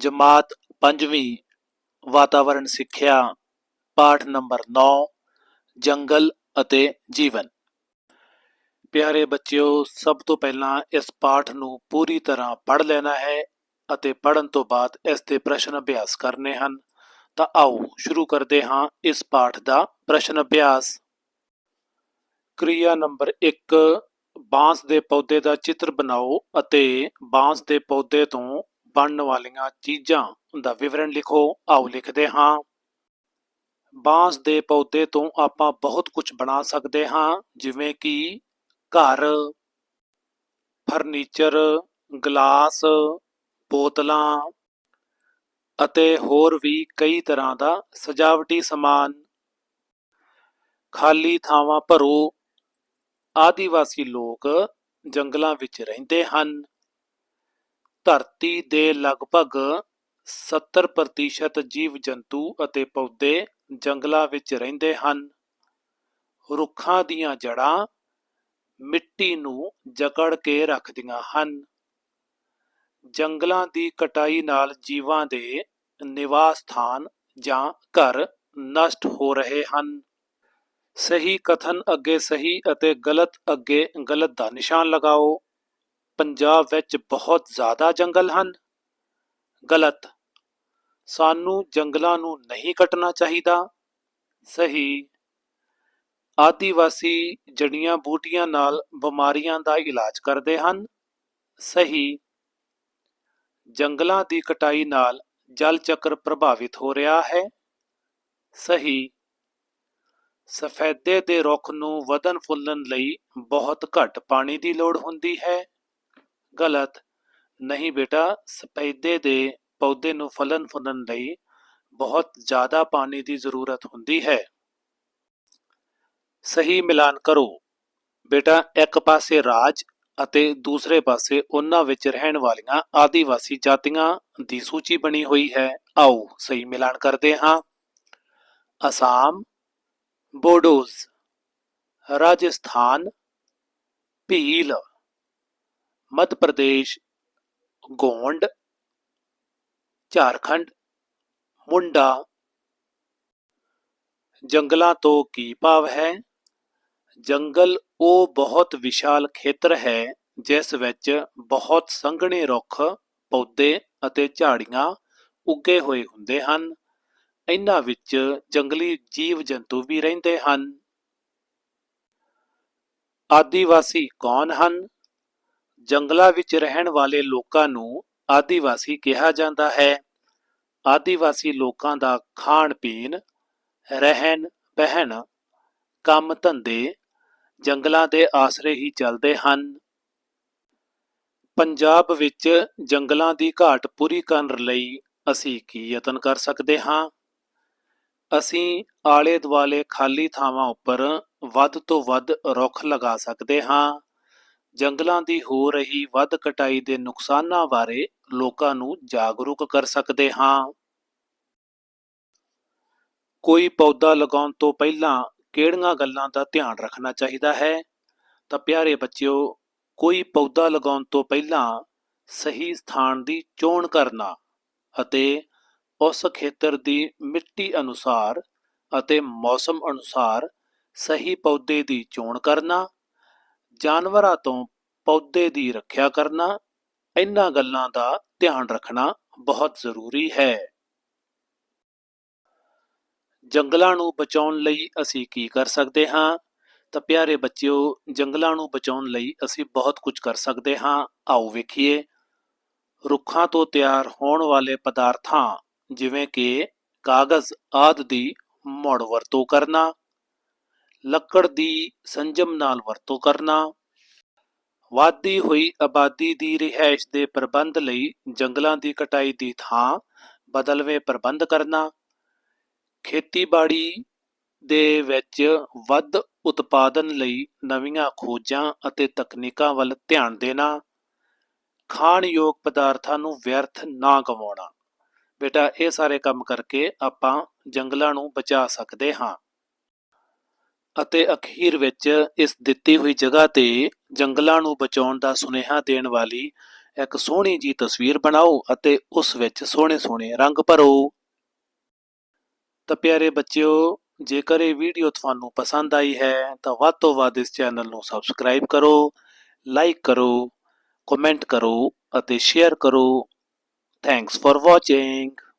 ਜਮਾਤ ਪੰਜਵੀਂ ਵਾਤਾਵਰਣ ਸਿੱਖਿਆ, ਪਾਠ ਨੰਬਰ 9 ਜੰਗਲ ਅਤੇ ਜੀਵਨ। ਪਿਆਰੇ ਬੱਚਿਓ, ਸਭ ਤੋਂ ਪਹਿਲਾਂ ਇਸ ਪਾਠ ਨੂੰ ਪੂਰੀ ਤਰ੍ਹਾਂ ਪੜ੍ਹ ਲੈਣਾ ਹੈ ਅਤੇ ਪੜ੍ਹਨ ਤੋਂ ਬਾਅਦ ਇਸ 'ਤੇ ਪ੍ਰਸ਼ਨ ਅਭਿਆਸ ਕਰਨੇ ਹਨ। ਤਾਂ ਆਓ ਸ਼ੁਰੂ ਕਰਦੇ ਹਾਂ ਇਸ ਪਾਠ ਦਾ ਪ੍ਰਸ਼ਨ ਅਭਿਆਸ। ਕਿਰਿਆ ਨੰਬਰ 1 ਬਾਂਸ ਦੇ ਪੌਦੇ ਦਾ ਚਿੱਤਰ ਬਣਾਓ ਅਤੇ ਬਾਂਸ ਦੇ ਪੌਦੇ ਤੋਂ ਬਣਨ ਵਾਲੀਆਂ ਚੀਜ਼ਾਂ ਦਾ ਵਿਵਰਣ ਲਿਖੋ, ਆਓ ਲਿਖਦੇ ਹਾਂ। ਬਾਂਸ ਦੇ ਪੌਦੇ ਤੋਂ ਆਪਾਂ ਬਹੁਤ ਕੁਝ ਬਣਾ ਸਕਦੇ ਹਾਂ, ਜਿਵੇਂ ਕਿ ਘਰ, ਫਰਨੀਚਰ, ਗਲਾਸ, ਬੋਤਲਾਂ ਅਤੇ ਹੋਰ ਵੀ ਕਈ ਤਰ੍ਹਾਂ ਦਾ ਸਜਾਵਟੀ ਸਮਾਨ। ਖਾਲੀ ਥਾਵਾਂ ਭਰੋ। ਆਦੀਵਾਸੀ ਲੋਕ ਜੰਗਲਾਂ ਵਿੱਚ ਰਹਿੰਦੇ ਹਨ। ਧਰਤੀ ਦੇ ਲਗਭਗ 70% ਜੀਵ ਜੰਤੂ ਅਤੇ ਪੌਦੇ ਜੰਗਲਾਂ ਵਿੱਚ ਰਹਿੰਦੇ ਹਨ। ਰੁੱਖਾਂ ਦੀਆਂ ਜੜ੍ਹਾਂ ਮਿੱਟੀ ਨੂੰ ਜਕੜ ਕੇ ਰੱਖਦੀਆਂ ਹਨ। ਜੰਗਲਾਂ ਦੀ ਕਟਾਈ ਨਾਲ ਜੀਵਾਂ ਦੇ ਨਿਵਾਸ ਸਥਾਨ ਜਾਂ ਘਰ ਨਸ਼ਟ ਹੋ ਰਹੇ ਹਨ। ਸਹੀ ਕਥਨ ਅੱਗੇ ਸਹੀ ਅਤੇ ਗਲਤ ਅੱਗੇ ਗਲਤ ਦਾ ਨਿਸ਼ਾਨ ਲਗਾਓ। ਪੰਜਾਬ ਵਿੱਚ ਬਹੁਤ ਜ਼ਿਆਦਾ ਜੰਗਲ ਹਨ। ਗਲਤ। ਸਾਨੂੰ ਜੰਗਲਾਂ ਨੂੰ ਨਹੀਂ ਕੱਟਣਾ ਚਾਹੀਦਾ। ਸਹੀ। ਆਦੀਵਾਸੀ ਜੜੀਆਂ ਬੂਟੀਆਂ ਨਾਲ ਬਿਮਾਰੀਆਂ ਦਾ ਇਲਾਜ ਕਰਦੇ ਹਨ। ਸਹੀ। ਜੰਗਲਾਂ ਦੀ ਕਟਾਈ ਨਾਲ ਜਲ ਚੱਕਰ ਪ੍ਰਭਾਵਿਤ ਹੋ ਰਿਹਾ ਹੈ। ਸਹੀ। ਸਫੈਦੇ ਦੇ ਰੁੱਖ ਨੂੰ ਵਧਣ ਫੁੱਲਣ ਲਈ ਬਹੁਤ ਘੱਟ ਪਾਣੀ ਦੀ ਲੋੜ ਹੁੰਦੀ ਹੈ। ਗਲਤ। ਨਹੀਂ ਬੇਟਾ, ਸਪੈਦੇ ਦੇ ਪੌਦੇ ਨੂੰ ਫਲਣ ਫੁੱਲਣ ਲਈ ਬਹੁਤ ਜ਼ਿਆਦਾ ਪਾਣੀ ਦੀ ਜ਼ਰੂਰਤ ਹੁੰਦੀ ਹੈ। ਸਹੀ ਮਿਲਾਨ ਕਰੋ। ਬੇਟਾ, ਇੱਕ ਪਾਸੇ ਰਾਜ ਅਤੇ ਦੂਸਰੇ ਪਾਸੇ ਉਹਨਾਂ ਵਿੱਚ ਰਹਿਣ ਵਾਲੀਆਂ ਆਦੀਵਾਸੀ ਜਾਤੀਆਂ ਦੀ ਸੂਚੀ ਬਣੀ ਹੋਈ ਹੈ। ਆਓ, ਸਹੀ ਮਿਲਾਨ ਕਰਦੇ ਹਾਂ। ਅਸਾਮ, ਬੋਡੋਜ਼, ਰਾਜਸਥਾਨ, ਭੀਲ। ਮੱਧ ਪ੍ਰਦੇਸ਼, ਗੋਂਡ, ਝਾਰਖੰਡ, ਮੁੰਡਾ। ਜੰਗਲਾਂ ਤੋਂ ਕੀ ਭਾਵ ਹੈ? ਜੰਗਲ ਉਹ ਬਹੁਤ ਵਿਸ਼ਾਲ ਖੇਤਰ ਹੈ, ਜਿਸ ਵਿੱਚ ਬਹੁਤ ਸੰਘਣੇ ਰੁੱਖ, ਪੌਦੇ ਅਤੇ ਝਾੜੀਆਂ ਉੱਗੇ ਹੋਏ ਹੁੰਦੇ ਹਨ। ਇਹਨਾਂ ਵਿੱਚ ਜੰਗਲੀ ਜੀਵ ਜੰਤੂ ਵੀ ਰਹਿੰਦੇ ਹਨ। ਆਦੀਵਾਸੀ ਕੌਣ ਹਨ? ਜੰਗਲਾਂ ਵਿੱਚ ਰਹਿਣ ਵਾਲੇ ਲੋਕਾਂ ਨੂੰ ਆਦੀਵਾਸੀ ਕਿਹਾ ਜਾਂਦਾ ਹੈ। ਆਦੀਵਾਸੀ ਲੋਕਾਂ ਦਾ ਖਾਣ ਪੀਣ ਰਹਿਣ ਪਹਿਨ ਕੰਮ ਧੰਦੇ ਜੰਗਲਾਂ ਦੇ ਆਸਰੇ ਹੀ ਚੱਲਦੇ ਹਨ। ਪੰਜਾਬ ਵਿੱਚ ਜੰਗਲਾਂ ਦੀ ਘਾਟ ਪੂਰੀ ਕਰਨ ਲਈ ਅਸੀਂ ਕੀ ਯਤਨ ਕਰ ਸਕਦੇ ਹਾਂ? ਅਸੀਂ ਆਲੇ ਦੁਆਲੇ ਖਾਲੀ ਥਾਵਾਂ ਉੱਪਰ ਵੱਧ ਤੋਂ ਵੱਧ ਰੁੱਖ ਲਗਾ ਸਕਦੇ ਹਾਂ। ਜੰਗਲਾਂ ਦੀ ਹੋ ਰਹੀ ਵੱਧ ਕਟਾਈ ਦੇ ਨੁਕਸਾਨਾਂ ਬਾਰੇ ਲੋਕਾਂ ਨੂੰ ਜਾਗਰੂਕ ਕਰ ਸਕਦੇ ਹਾਂ। ਕੋਈ ਪੌਦਾ ਲਗਾਉਣ ਤੋਂ ਪਹਿਲਾਂ ਕਿਹੜੀਆਂ ਗੱਲਾਂ ਦਾ ਧਿਆਨ ਰੱਖਣਾ ਚਾਹੀਦਾ ਹੈ? ਤਾਂ ਪਿਆਰੇ ਬੱਚਿਓ, ਕੋਈ ਪੌਦਾ ਲਗਾਉਣ ਤੋਂ ਪਹਿਲਾਂ ਸਹੀ ਸਥਾਨ ਦੀ ਚੋਣ ਕਰਨਾ ਅਤੇ ਉਸ ਖੇਤਰ ਦੀ ਮਿੱਟੀ ਅਨੁਸਾਰ ਅਤੇ ਮੌਸਮ ਅਨੁਸਾਰ ਸਹੀ ਪੌਦੇ ਦੀ ਚੋਣ ਕਰਨਾ ਜਾਨਵਰਾਂ ਤੋਂ ਪੌਦੇ ਦੀ ਰੱਖਿਆ ਕਰਨਾ, ਇਹਨਾਂ ਗੱਲਾਂ ਦਾ ਧਿਆਨ ਰੱਖਣਾ ਬਹੁਤ ਜ਼ਰੂਰੀ ਹੈ। ਜੰਗਲਾਂ ਨੂੰ ਬਚਾਉਣ ਲਈ ਅਸੀਂ ਕੀ ਕਰ ਸਕਦੇ ਹਾਂ? ਤਾਂ ਪਿਆਰੇ ਬੱਚਿਓ, ਜੰਗਲਾਂ ਨੂੰ ਬਚਾਉਣ ਲਈ ਅਸੀਂ ਬਹੁਤ ਕੁਝ ਕਰ ਸਕਦੇ ਹਾਂ। ਆਓ ਵੇਖੀਏ। ਰੁੱਖਾਂ ਤੋਂ ਤਿਆਰ ਹੋਣ ਵਾਲੇ ਪਦਾਰਥਾਂ ਜਿਵੇਂ ਕਿ ਕਾਗਜ਼ ਆਦਿ ਦੀ ਮੁੜ ਵਰਤੋਂ ਕਰਨਾ। ਲੱਕੜ ਦੀ ਸੰਜਮ ਨਾਲ ਵਰਤੋਂ ਕਰਨਾ, ਵਾਧੀ ਹੋਈ ਆਬਾਦੀ ਦੀ ਰਿਹਾਇਸ਼ ਦੇ ਪ੍ਰਬੰਧ ਲਈ ਜੰਗਲਾਂ ਦੀ ਕਟਾਈ ਦੀ ਥਾਂ ਬਦਲਵੇਂ ਪ੍ਰਬੰਧ ਕਰਨਾ, ਖੇਤੀਬਾੜੀ ਦੇ ਵਿੱਚ ਵੱਧ ਉਤਪਾਦਨ ਲਈ ਨਵੀਆਂ ਖੋਜਾਂ ਅਤੇ ਤਕਨੀਕਾਂ ਵੱਲ ਧਿਆਨ ਦੇਣਾ, ਖਾਣਯੋਗ ਪਦਾਰਥਾਂ ਨੂੰ ਵਿਅਰਥ ਨਾ ਗਵਾਉਣਾ। ਬੇਟਾ, ਇਹ ਸਾਰੇ ਕੰਮ ਕਰਕੇ ਆਪਾਂ ਜੰਗਲਾਂ ਨੂੰ ਬਚਾ ਸਕਦੇ ਹਾਂ। ਅਤੇ ਅਖੀਰ ਵਿੱਚ ਇਸ ਦਿੱਤੀ ਹੋਈ ਜਗ੍ਹਾ ਤੇ ਜੰਗਲਾਂ ਨੂੰ ਬਚਾਉਣ ਦਾ ਸੁਨੇਹਾ ਦੇਣ ਵਾਲੀ ਇੱਕ ਸੋਹਣੀ ਜੀ ਤਸਵੀਰ ਬਣਾਓ ਅਤੇ ਉਸ ਵਿੱਚ ਸੋਹਣੇ ਸੋਹਣੇ ਰੰਗ ਭਰੋ। ਤਾਂ ਪਿਆਰੇ ਬੱਚਿਓ, ਜੇਕਰ ਇਹ ਵੀਡੀਓ ਤੁਹਾਨੂੰ ਪਸੰਦ ਆਈ ਹੈ, ਤਾਂ ਵੱਧ ਤੋਂ ਵੱਧ ਇਸ ਚੈਨਲ ਨੂੰ ਸਬਸਕ੍ਰਾਈਬ ਕਰੋ, ਲਾਈਕ ਕਰੋ, ਕਮੈਂਟ ਕਰੋ ਅਤੇ ਸ਼ੇਅਰ ਕਰੋ। Thanks for watching.